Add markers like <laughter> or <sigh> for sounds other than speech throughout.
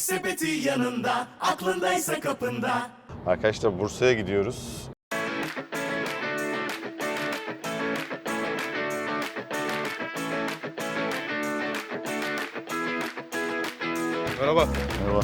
Yemek sepeti yanında, aklındaysa kapında. Arkadaşlar Bursa'ya gidiyoruz. Merhaba. Merhaba.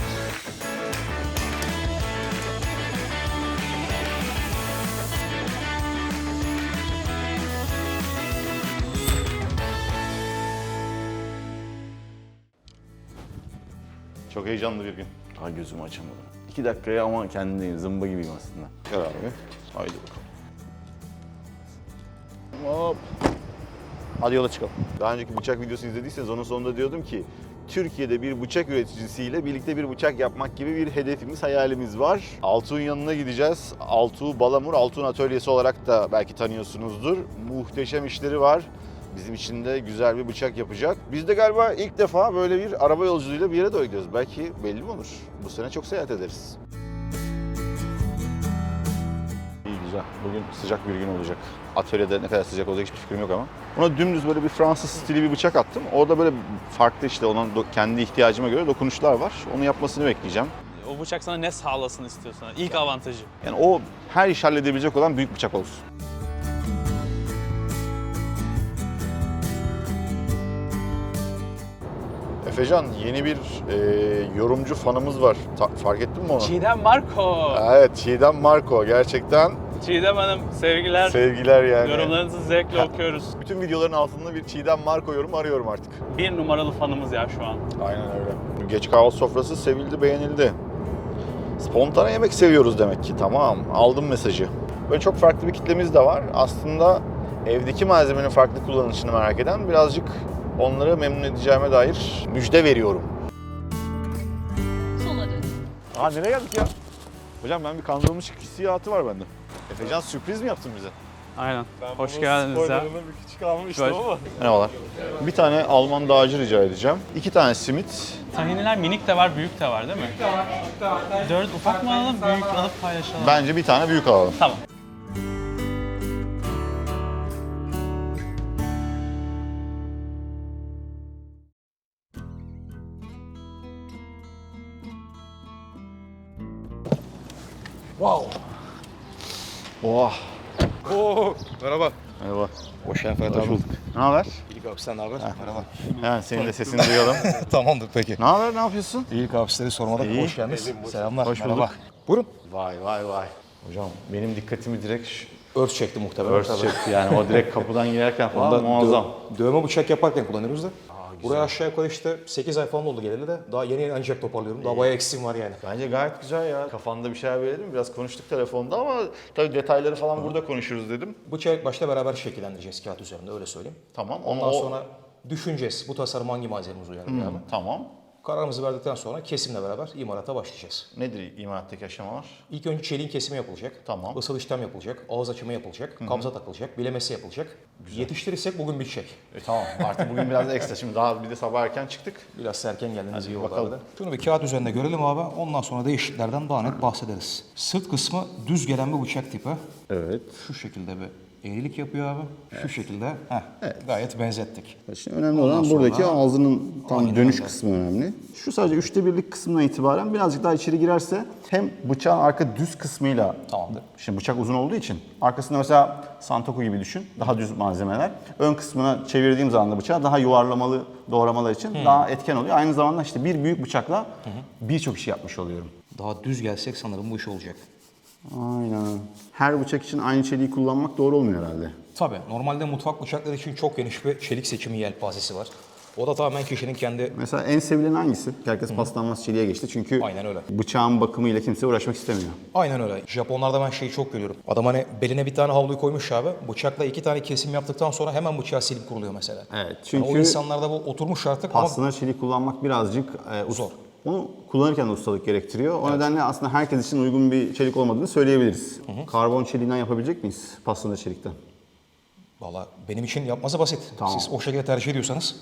Çok heyecanlı bir gün. Daha gözümü açamadım. İki dakikaya ama kendimdeyim. Zımba gibiyim aslında. Gel abi. Haydi bakalım. Hop. Hadi yola çıkalım. Daha önceki bıçak videosu izlediyseniz onun sonunda diyordum ki Türkiye'de bir bıçak üreticisiyle birlikte bir bıçak yapmak gibi bir hedefimiz, hayalimiz var. Altuğ'un yanına gideceğiz. Altuğ Balamur, Altuğ'un atölyesi olarak da belki tanıyorsunuzdur. Muhteşem işleri var. Bizim için de güzel bir bıçak yapacak. Biz de galiba ilk defa böyle bir araba yolculuğuyla bir yere doğru gidiyoruz. Belki belli mi olur? Bu sene çok seyahat ederiz. İyi güzel. Bugün sıcak bir gün olacak. Atölyede ne kadar sıcak olacak hiçbir fikrim yok ama. Ona dümdüz böyle bir Fransız stili bir bıçak attım. Orada böyle farklı işte onun kendi ihtiyacıma göre dokunuşlar var. Onu yapmasını bekleyeceğim. O bıçak sana ne sağlasın istiyorsan. İlk avantajı. Yani o her iş halledebilecek olan büyük bıçak olsun. Efecan yeni bir e, yorumcu fanımız var. Ta- fark ettin mi onu? Çiğdem Marco. Evet Çiğdem Marco gerçekten Çiğdem Hanım sevgiler. sevgiler yani. Yorumlarınızı zevkle okuyoruz. Bütün videoların altında bir Çiğdem Marco yorumu arıyorum artık. Bir numaralı fanımız ya şu an. Aynen öyle. Geç kahvaltı sofrası sevildi, beğenildi. Spontane yemek seviyoruz demek ki. Tamam, aldım mesajı. Böyle çok farklı bir kitlemiz de var. Aslında evdeki malzemenin farklı kullanılışını merak eden birazcık onları memnun edeceğime dair müjde veriyorum. Sola dön. Aa nereye geldik ya? Hocam ben bir kandırılmış hissiyatı var bende. Efecan sürpriz mi yaptın bize? Aynen. Hoş geldiniz ya. bir küçük almıştım Böyle- ama. Merhabalar. Bir tane Alman dağcı rica edeceğim. İki tane simit. Tahiniler minik de var, büyük de var değil mi? Büyük de var, küçük de var. Dört ufak mı alalım, büyük alıp paylaşalım. Bence bir tane büyük alalım. Tamam. Oh. Oo, merhaba. Merhaba. Hoş geldin Hoş bulduk. Ne haber? İlk abi sen ne haber? Merhaba. Yani senin de sesini duyalım. <laughs> Tamamdır peki. ne haber? Ne yapıyorsun? İlk abi sizleri sormadan İyi. hoş geldiniz. Selamlar. Hoş merhaba. bulduk. Buyurun. Vay vay vay. Hocam benim dikkatimi direkt Örs çekti muhtemelen. örs çekti yani o direkt kapıdan girerken falan Ondan muazzam. dö- dövme bıçak yaparken kullanıyoruz da. Buraya aşağı yukarı işte 8 ay falan oldu geleli de. Daha yeni yeni ancak toparlıyorum. Daha bayağı eksiğim var yani. Bence gayet güzel ya. Kafanda bir şeyler belirledin mi? Biraz konuştuk telefonda ama tabii detayları falan burada konuşuruz dedim. Bıçağı ilk başta beraber şekillendireceğiz kağıt üzerinde öyle söyleyeyim. Tamam. Ondan ama o- sonra düşüneceğiz. Bu tasarım hangi malzememiz uyar abi. Tamam. Kararımızı verdikten sonra kesimle beraber imalata başlayacağız. Nedir imalattaki aşamalar? İlk önce çeliğin kesimi yapılacak. Tamam. Isıl işlem yapılacak. Ağız açımı yapılacak. Kabza takılacak. Bilemesi yapılacak. Yetiştirirsek bugün bitecek. E, tamam. Artık bugün biraz ekstra. Şimdi daha bir de sabah erken çıktık. Biraz erken geldiniz iyi oldu. Şunu bir kağıt üzerinde görelim abi. Ondan sonra değişikliklerden daha net bahsederiz. Sırt kısmı düz gelen bir bıçak tipi. Evet. Şu şekilde bir eğrilik yapıyor abi. Şu şekilde. Heh, Gayet benzettik. Şimdi önemli Ondan olan sonra- buradaki ağzının tam Aynen dönüş öyle. kısmı önemli. Şu sadece üçte birlik kısmından itibaren birazcık daha içeri girerse hem bıçağın arka düz kısmıyla Tamamdır. Şimdi bıçak uzun olduğu için arkasında mesela santoku gibi düşün. Daha düz malzemeler. Ön kısmına çevirdiğim zaman da bıçağı daha yuvarlamalı doğramalar için daha etken oluyor. Aynı zamanda işte bir büyük bıçakla birçok işi yapmış oluyorum. Daha düz gelsek sanırım bu iş olacak. Aynen. Her bıçak için aynı çeliği kullanmak doğru olmuyor herhalde. Tabii. Normalde mutfak bıçakları için çok geniş bir çelik seçimi yelpazesi var. O da tamamen kişinin kendi Mesela en sevilen hangisi? Herkes paslanmaz çeliğe geçti çünkü Aynen öyle. bıçağın bakımıyla kimse uğraşmak istemiyor. Aynen öyle. Japonlarda ben şeyi çok görüyorum. Adam hani beline bir tane havluyu koymuş abi. Bıçakla iki tane kesim yaptıktan sonra hemen bıçağı silip kuruluyor mesela. Evet, Yani çünkü o insanlarda bu oturmuş artık ama çelik kullanmak birazcık e, Zor. Onu kullanırken de ustalık gerektiriyor. O nedenle aslında herkes için uygun bir çelik olmadığını söyleyebiliriz. Karbon çeliğinden yapabilecek miyiz paslanır çelikten? valla benim için yapması basit. Tamam. Siz o şekilde tercih ediyorsanız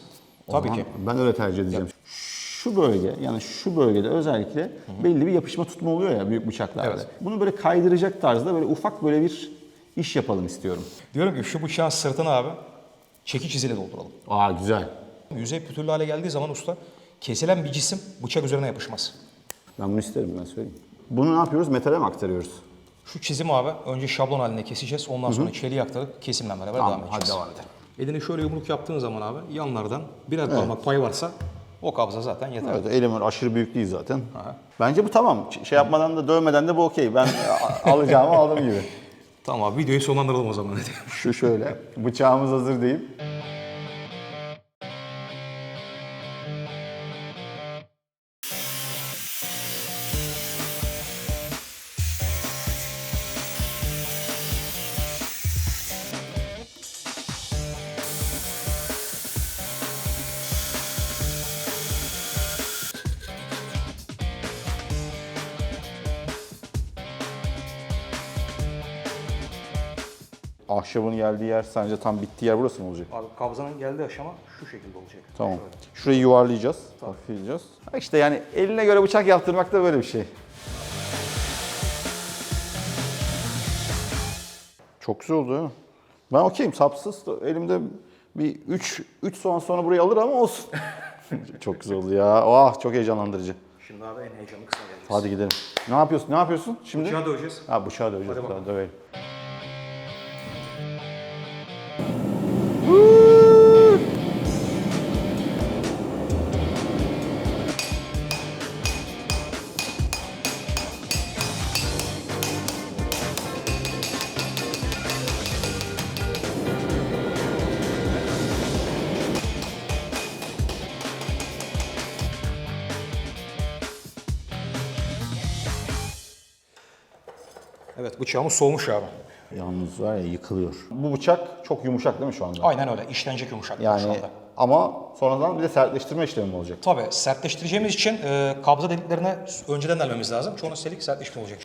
tabii ki. Ben öyle tercih edeceğim. Şu bölge yani şu bölgede özellikle belli bir yapışma tutma oluyor ya büyük bıçaklarda. Evet. Bunu böyle kaydıracak tarzda böyle ufak böyle bir iş yapalım istiyorum. Diyorum ki şu bıçağın sırtını abi çekiç iziyle dolduralım. Aa güzel. Yüzey pütürlü hale geldiği zaman usta Kesilen bir cisim bıçak üzerine yapışmaz. Ben bunu isterim ben söyleyeyim. Bunu ne yapıyoruz? Metale mi aktarıyoruz? Şu çizim abi önce şablon halinde keseceğiz. Ondan sonra çeliğe aktarıp kesimle beraber Tamam, devam edeceğiz. hadi devam edelim. Elini şöyle yumruk yaptığın zaman abi yanlardan birer parmak pay varsa o kabza zaten yeter. Evet, elim öyle aşırı büyük değil zaten. Bence bu tamam. Ç- Şey yapmadan da dövmeden de bu okey. Ben a- alacağımı aldım gibi. <laughs> Tamam abi videoyu sonlandıralım o zaman. Şu şöyle. Bıçağımız hazır değil. Ahşabın geldiği yer sence tam bittiği yer burası mı olacak? Abi kabzanın geldiği aşama şu şekilde olacak. Tamam. Şurayı yuvarlayacağız. Hafifleyeceğiz. Ha İşte yani eline göre bıçak yaptırmak da böyle bir şey. Çok güzel oldu ha. Ben okeyim sapsız. da Elimde bir 3 3 soğan sonra burayı alır ama olsun. <laughs> çok güzel oldu ya. Ah çok heyecanlandırıcı. Şimdi abi en heyecanlı kısma geleceğiz. Hadi gidelim. Ne yapıyorsun? Ne yapıyorsun şimdi? Bıçağı döveceğiz. Ha bıçağı döveceğiz. Hadi bakalım. Dövelim. Bıçağımız soğumuş abi. Yalnız var ya yıkılıyor. Bu bıçak çok yumuşak değil mi şu anda? Aynen öyle. işlenecek yumuşak şu Yani anda. ama sonradan bir de sertleştirme işlemi mi olacak? Tabii sertleştireceğimiz için e, kabza deliklerine önceden delmemiz lazım. Çoğunun selik sertleşme olacak.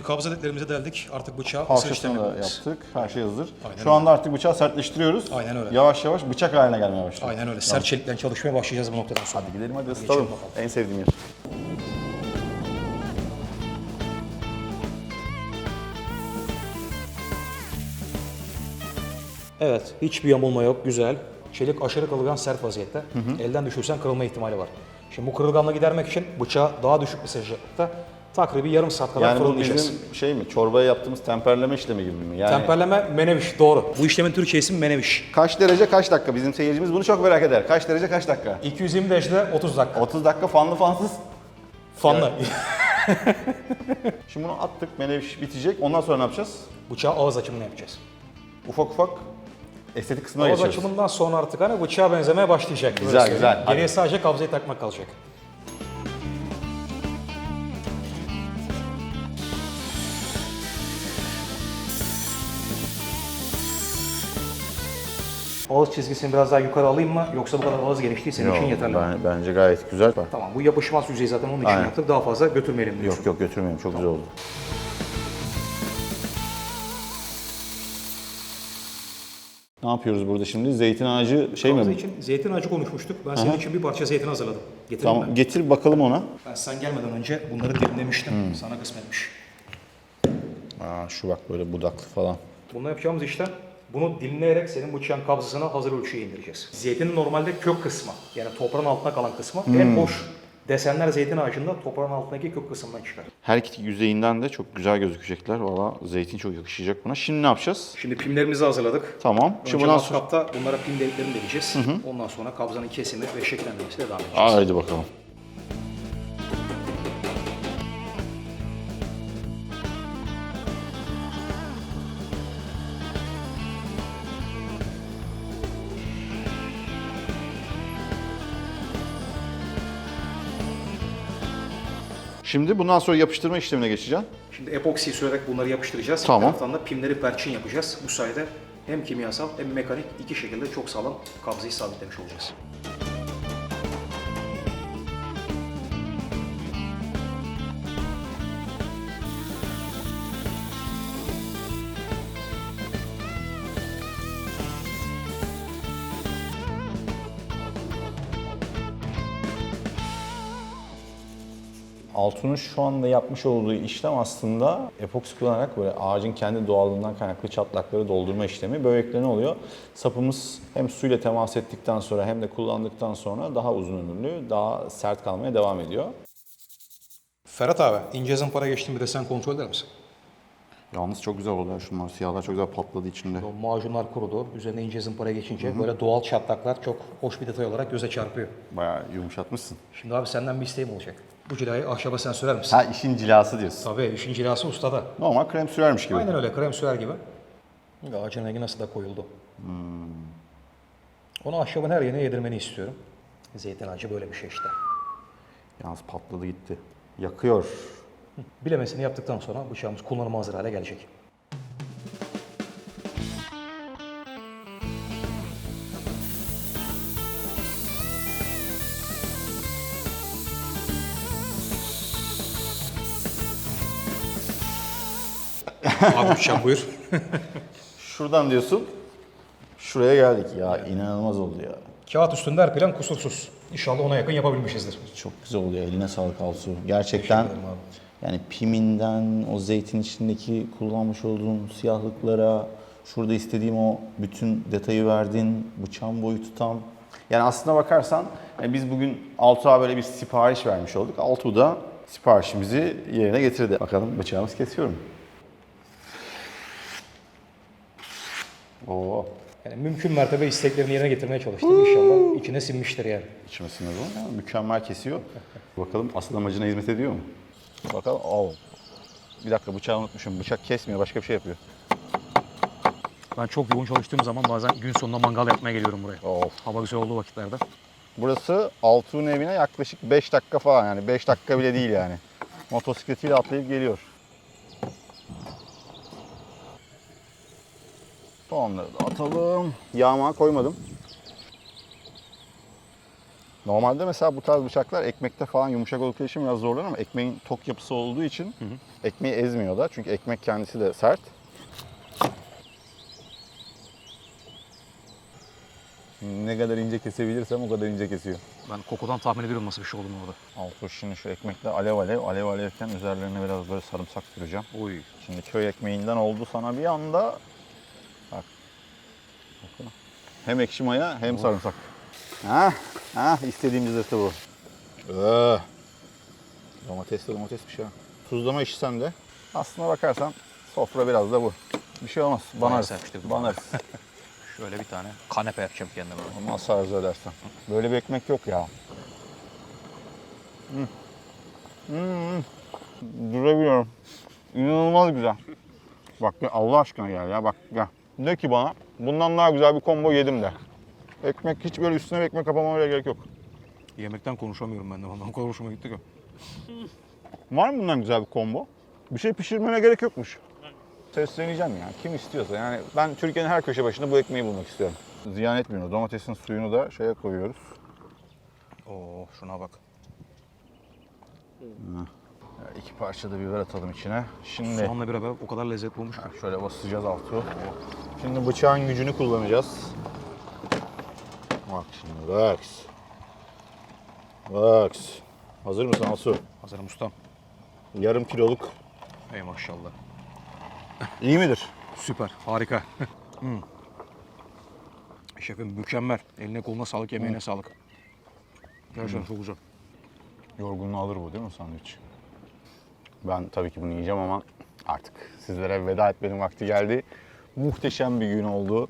Şimdi kabza deliklerimize deldik. Artık bıçağı işlemi Halkasını da yapacağız. yaptık. Her şey hazır. Aynen Şu öyle. anda artık bıçağı sertleştiriyoruz. Aynen öyle. Yavaş yavaş bıçak haline gelmeye başladı. Aynen öyle. Sert çelikten çalışmaya başlayacağız bu noktadan sonra. Hadi gidelim hadi ısıtalım. bakalım. En sevdiğim yer. Evet, hiçbir yamulma yok, güzel. Çelik aşırı kırılgan sert vaziyette. Elden düşürsen kırılma ihtimali var. Şimdi bu kırılganlığı gidermek için bıçağı daha düşük bir sıcaklıkta takribi yarım saat kadar Yani bu fırınlayacağız. bizim şey mi? Çorbaya yaptığımız temperleme işlemi gibi mi? Yani Temperleme meneviş, doğru. Bu işlemin Türkçe ismi meneviş. kaç derece kaç dakika? Bizim seyircimiz bunu çok merak eder. Kaç derece kaç dakika? 220 derecede 30 dakika. 30 dakika fanlı fansız. Fanlı. <laughs> Şimdi bunu attık. Meneviş bitecek. Ondan sonra ne yapacağız? Bıçağı ağız açımını yapacağız. Ufak ufak estetik kısmına Ağız geçiyoruz. açımından sonra artık hani bıçağa benzemeye başlayacak. Böyle Güzel, söyleyeyim. güzel. Geriye sadece kabzayı takmak kalacak. Ağız çizgisini biraz daha yukarı alayım mı? Yoksa bu kadar ağız genişliği senin için yeterli mi? ben- bence gayet güzel. Tamam bu yapışmaz yüzeyi zaten onun için Aynen. yaptık. Daha fazla götürmeyelim diyorsun. Yok yok götürmeyeyim. Çok güzel oldu. Ne yapıyoruz burada şimdi? Zeytin ağacı şey mi? için zeytin ağacı konuşmuştuk. Ben senin için bir parça zeytin hazırladım. Tamam mi? getir bakalım ona. Ben sen gelmeden önce bunları dilimlemiştim. Hmm. Sana kısmetmiş. Aa, şu bak böyle budaklı falan. Bununla yapacağımız işlem bunu dilimleyerek senin bıçağın kabzasına hazır ölçüye indireceğiz. Zeytinin normalde kök kısmı yani toprağın altına kalan kısmı Hmm. en hoş desenler zeytin ağacında toprağın altındaki kök kısmından çıkar. Her iki yüzeyinden de çok güzel gözükecekler. Valla zeytin çok yakışacak buna. Şimdi ne yapacağız? Şimdi pimlerimizi hazırladık. Tamam. Önce Şimdi bundan sonra... bunlara pim deliklerini deleceğiz. Ondan sonra kabzanın kesimi ve şekillendirmesiyle devam edeceğiz. Haydi bakalım. Şimdi bundan sonra yapıştırma işlemine geçeceğim. Şimdi epoksi sürerek bunları yapıştıracağız. Tamam. Bir taraftan da pimleri perçin yapacağız. Bu sayede hem kimyasal hem mekanik iki şekilde çok sağlam kabzayı sabitlemiş olacağız. Altun'un şu anda yapmış olduğu işlem aslında epoksi kullanarak böyle ağacın kendi doğallığından kaynaklı çatlakları doldurma işlemi. Böylelikle ne oluyor? Sapımız hem suyla temas ettikten sonra hem de kullandıktan sonra daha uzun ömürlü, daha sert kalmaya devam ediyor. Ferhat abi ince zımpara geçtim bir de sen kontrol eder misin? Yalnız çok güzel oldu ya şunlar. Siyahlar çok güzel patladı içinde. O macunlar kurudu. Üzerine ince zımpara geçince böyle doğal çatlaklar çok hoş bir detay olarak göze çarpıyor. Bayağı yumuşatmışsın. Şimdi abi senden bir isteğim olacak. Bu cilayı ahşaba sen sürer misin? Ha işin cilası diyorsun. Tabii işin cilası ustada. Normal krem sürermiş gibi. Aynen öyle krem sürer gibi. Ağacın rengi nasıl da koyuldu. Onu ahşabın her yerine yedirmeni istiyorum. Zeytin ağacı böyle bir şey işte. Yalnız patladı gitti. Yakıyor. Bilemesini yaptıktan sonra bıçağımız kullanıma hazır hale gelecek. Abi bıçak buyur. Şuradan diyorsun. Şuraya geldik ya. inanılmaz oldu ya. Kağıt üstünde her plan kusursuz. İnşallah ona yakın yapabilmişizdir. Çok güzel oluyor. Eline sağlık Alsu. Gerçekten yani piminden o zeytin içindeki kullanmış olduğun siyahlıklara şurada istediğim o bütün detayı verdin. Bıçağın boyutu tam. Yani aslına bakarsan yani biz bugün Altuğ'a böyle bir sipariş vermiş olduk. Altuğ da siparişimizi yerine getirdi. Bakalım bıçağımız kesiyor mu? Oo. Yani mümkün mertebe isteklerini yerine getirmeye çalıştım. İnşallah içine sinmiştir yani. İçmesine doğru. Ya, mükemmel kesiyor. <laughs> Bakalım asıl amacına hizmet ediyor mu? Bakalım. Oo. Bir dakika bıçağı unutmuşum. Bıçak kesmiyor. Başka bir şey yapıyor. Ben çok yoğun çalıştığım zaman bazen gün sonunda mangal yapmaya geliyorum buraya. Of. Hava güzel olduğu vakitlerde. Burası Altuğ'un evine yaklaşık 5 dakika falan yani 5 dakika bile değil yani. Motosikletiyle atlayıp geliyor. Soğanları da atalım. Yağma koymadım. Normalde mesela bu tarz bıçaklar ekmekte falan yumuşak oldukları için biraz zorlanır ama ekmeğin tok yapısı olduğu için ekmeği ezmiyor da. Çünkü ekmek kendisi de sert. Ne kadar ince kesebilirsem o kadar ince kesiyor. Ben kokudan tahmin ediyorum nasıl bir şey olduğunu orada. Altı şimdi şu ekmekle alev alev, alev alevken üzerlerine biraz böyle sarımsak süreceğim. Oy. Şimdi köy ekmeğinden oldu sana bir anda. Hem ekşi maya hem sarımsak. Ha, ha istediğim cızırtı bu. Ee, domates de domatesmiş ha. Tuzlama işi sende. Aslına bakarsan sofra biraz da bu. Bir şey olmaz. Banarız. Banarız. <laughs> Şöyle bir tane kanepe yapacağım kendime. Nasıl arzu edersen. Böyle bir ekmek yok ya. Hmm. Hmm. Durabiliyorum. İnanılmaz güzel. Bak ya Allah aşkına gel ya bak gel. De ki bana bundan daha güzel bir combo yedim de. Ekmek hiç böyle üstüne bir ekmek kapamama bile gerek yok. Yemekten konuşamıyorum ben de. Vallahi o kadar hoşuma gitti ki. Var mı bundan güzel bir combo? Bir şey pişirmene gerek yokmuş. Sesleneceğim ya. Kim istiyorsa. Yani ben Türkiye'nin her köşe başında bu ekmeği bulmak istiyorum. Ziyan etmiyoruz. Domatesin suyunu da şeye koyuyoruz. Oo şuna bak. İki parça da biber atalım içine. Şimdi Soğanla beraber o kadar lezzetli olmuş ki. şöyle basacağız altı. Şimdi bıçağın gücünü kullanacağız. Bak şimdi Rex. Rex. Hazır mısın Alsu? Hazırım ustam. Yarım kiloluk. Ey maşallah. İyi midir? Süper, harika. <laughs> hmm. Şefim mükemmel. Eline koluna sağlık, yemeğine sağlık. Gerçekten çok güzel. Yorgunluğu alır bu değil mi sandviç? Ben tabii ki bunu yiyeceğim ama artık sizlere veda etmenin vakti geldi. Muhteşem bir gün oldu.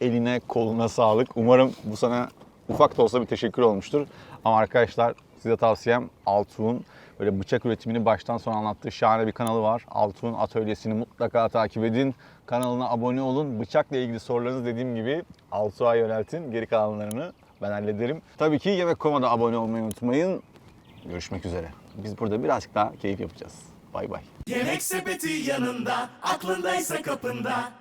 Eline koluna sağlık. Umarım bu sana ufak da olsa bir teşekkür olmuştur. Ama arkadaşlar size tavsiyem Altuğ'un böyle bıçak üretimini baştan sona anlattığı şahane bir kanalı var. Altuğ'un atölyesini mutlaka takip edin. Kanalına abone olun. Bıçakla ilgili sorularınızı dediğim gibi Altuğ'a yöneltin. Geri kalanlarını ben hallederim. Tabii ki Yemek Koma'da abone olmayı unutmayın. Görüşmek üzere. Biz burada birazcık daha keyif yapacağız. Bay bay. Yemek sepeti yanında, aklındaysa kapında.